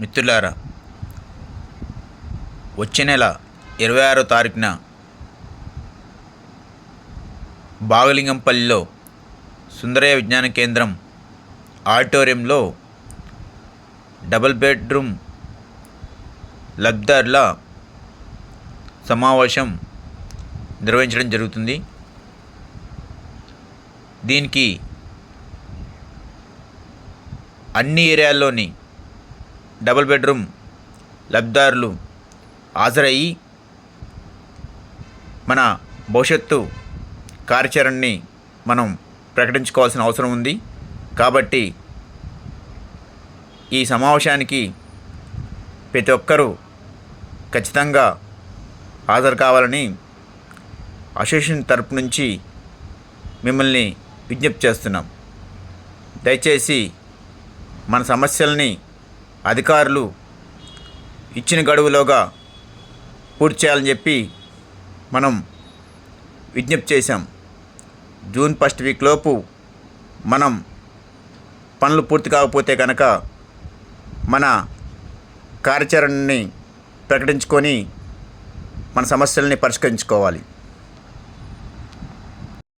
మిత్రులారా వచ్చే నెల ఇరవై ఆరో తారీఖున బాగలింగంపల్లిలో సుందరయ్య విజ్ఞాన కేంద్రం ఆడిటోరియంలో డబుల్ బెడ్రూమ్ లబ్ధారుల సమావేశం నిర్వహించడం జరుగుతుంది. దీనికి అన్ని ఏరియాల్లోని డబుల్ బెడ్రూమ్ లబ్ధిదారులు హాజరయ్యి మన భవిష్యత్తు కార్యాచరణని మనం ప్రకటించుకోవాల్సిన అవసరం ఉంది. కాబట్టి ఈ సమావేశానికి ప్రతి ఒక్కరూ ఖచ్చితంగా హాజరు కావాలని అసోసియేషన్ తరపు నుంచి మిమ్మల్ని విజ్ఞప్తి చేస్తున్నాం. దయచేసి మన సమస్యల్ని అధికారులు ఇచ్చిన గడువులోగా పూర్తి చేయాలని చెప్పి మనం విజ్ఞప్తి చేశాం. జూన్ ఫస్ట్ వీక్ లోపు మనం పనులు పూర్తి కాకపోతే కనుక మన కార్యాచరణని ప్రకటించుకొని మన సమస్యల్ని పరిష్కరించుకోవాలి.